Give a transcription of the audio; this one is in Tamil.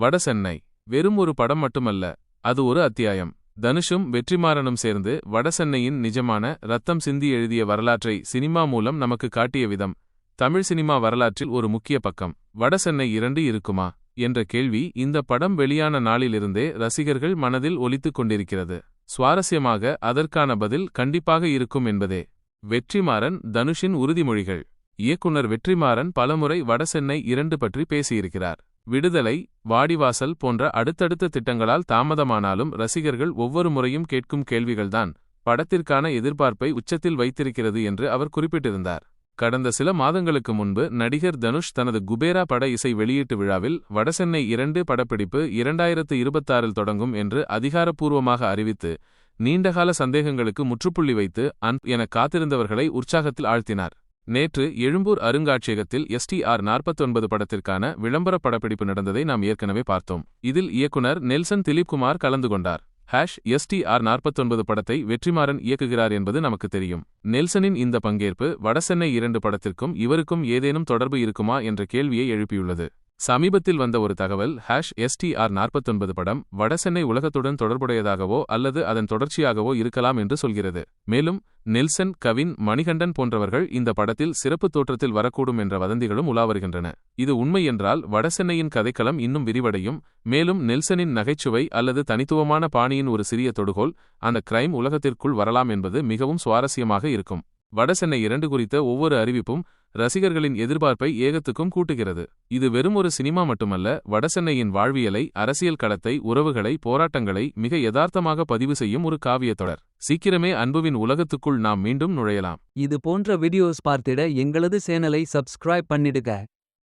வடசென்னை வெறும் ஒரு படம் மட்டுமல்ல அது ஒரு அத்தியாயம். தனுஷும் வெற்றிமாறனும் சேர்ந்து வடசென்னையின் நிஜமான ரத்தம் சிந்தி எழுதிய வரலாற்றை சினிமா மூலம் நமக்கு காட்டிய விதம். தமிழ் சினிமா வரலாற்றில் ஒரு முக்கிய பக்கம். வடசென்னை இரண்டு இருக்குமா? என்ற கேள்வி இந்த படம் வெளியான நாளிலிருந்தே ரசிகர்கள் மனதில் ஒலித்துக் கொண்டிருக்கிறது. சுவாரஸ்யமாக அதற்கான பதில் கண்டிப்பாக இருக்கும் என்பதே. வெற்றிமாறன் தனுஷின் உறுதிமொழிகள். இயக்குனர் வெற்றிமாறன் பலமுறை வடசென்னை இரண்டு பற்றி பேசியிருக்கிறார். விடுதலை வாடிவாசல் போன்ற அடுத்தடுத்த திட்டங்களால் தாமதமானாலும் ரசிகர்கள் ஒவ்வொரு முறையும் கேட்கும் கேள்விகள்தான் படத்திற்கான எதிர்பார்ப்பை உச்சத்தில் வைத்திருக்கிறது என்று அவர் குறிப்பிட்டிருந்தார். கடந்த சில மாதங்களுக்கு முன்பு நடிகர் தனுஷ் தனது குபேரா பட இசை வெளியீட்டு விழாவில் வடசென்னை இரண்டு படப்பிடிப்பு இரண்டாயிரத்து இருபத்தாறில் தொடங்கும் என்று அதிகாரப்பூர்வமாக அறிவித்து நீண்டகால சந்தேகங்களுக்கு முற்றுப்புள்ளி வைத்து அன் என காத்திருந்தவர்களை உற்சாகத்தில் ஆழ்த்தினார். நேற்று எழும்பூர் அருங்காட்சியகத்தில் எஸ்டிஆர் நாற்பத்தொன்பது படத்திற்கான விளம்பர படப்பிடிப்பு நடந்ததை நாம் ஏற்கனவே பார்த்தோம். இதில் இயக்குனர் நெல்சன் திலீப்குமார் கலந்து கொண்டார். ஹேஷ் எஸ்டிஆர் நாற்பத்தொன்பது படத்தை வெற்றிமாறன் இயக்குகிறார் என்பது நமக்கு தெரியும். நெல்சனின் இந்த பங்கேற்பு வடசென்னை இரண்டு படத்திற்கும் இவருக்கும் ஏதேனும் தொடர்பு இருக்குமா என்ற கேள்வியை எழுப்பியுள்ளது. சமீபத்தில் வந்த ஒரு தகவல் ஹேஷ் எஸ்டிஆர் நாற்பத்தொன்பது படம் வடசென்னை உலகத்துடன் தொடர்புடையதாகவோ அல்லது அதன் தொடர்ச்சியாகவோ இருக்கலாம் என்று சொல்கிறது. மேலும் நெல்சன் கவின் மணிகண்டன் போன்றவர்கள் இந்த படத்தில் சிறப்பு தோற்றத்தில் வரக்கூடும் என்ற வதந்திகளும் உலாவருகின்றன. இது உண்மை என்றால் வடசென்னையின் கதைக்களம் இன்னும் விரிவடையும். மேலும் நெல்சனின் நகைச்சுவை அல்லது தனித்துவமான பாணியின் ஒரு சிறிய தொடுகோல் அந்த கிரைம் உலகத்திற்குள் வரலாம் என்பது மிகவும் சுவாரஸ்யமாக இருக்கும். வடசென்னை இரண்டு குறித்த ஒவ்வொரு அறிவிப்பும் ரசிகர்களின் எதிர்பார்ப்பை ஏகத்துக்கும் கூட்டுகிறது. இது வெறும் ஒரு சினிமா மட்டுமல்ல வடசென்னையின் வாழ்வியலை அரசியல் களத்தை உறவுகளை போராட்டங்களை மிக யதார்த்தமாக பதிவு செய்யும் ஒரு காவியத் தொடர் சீக்கிரமே அன்புவின் உலகத்துக்குள் நாம் மீண்டும் நுழையலாம். இது போன்ற வீடியோஸ் பார்த்திட எங்களது சேனலை சப்ஸ்கிரைப் பண்ணிடுக.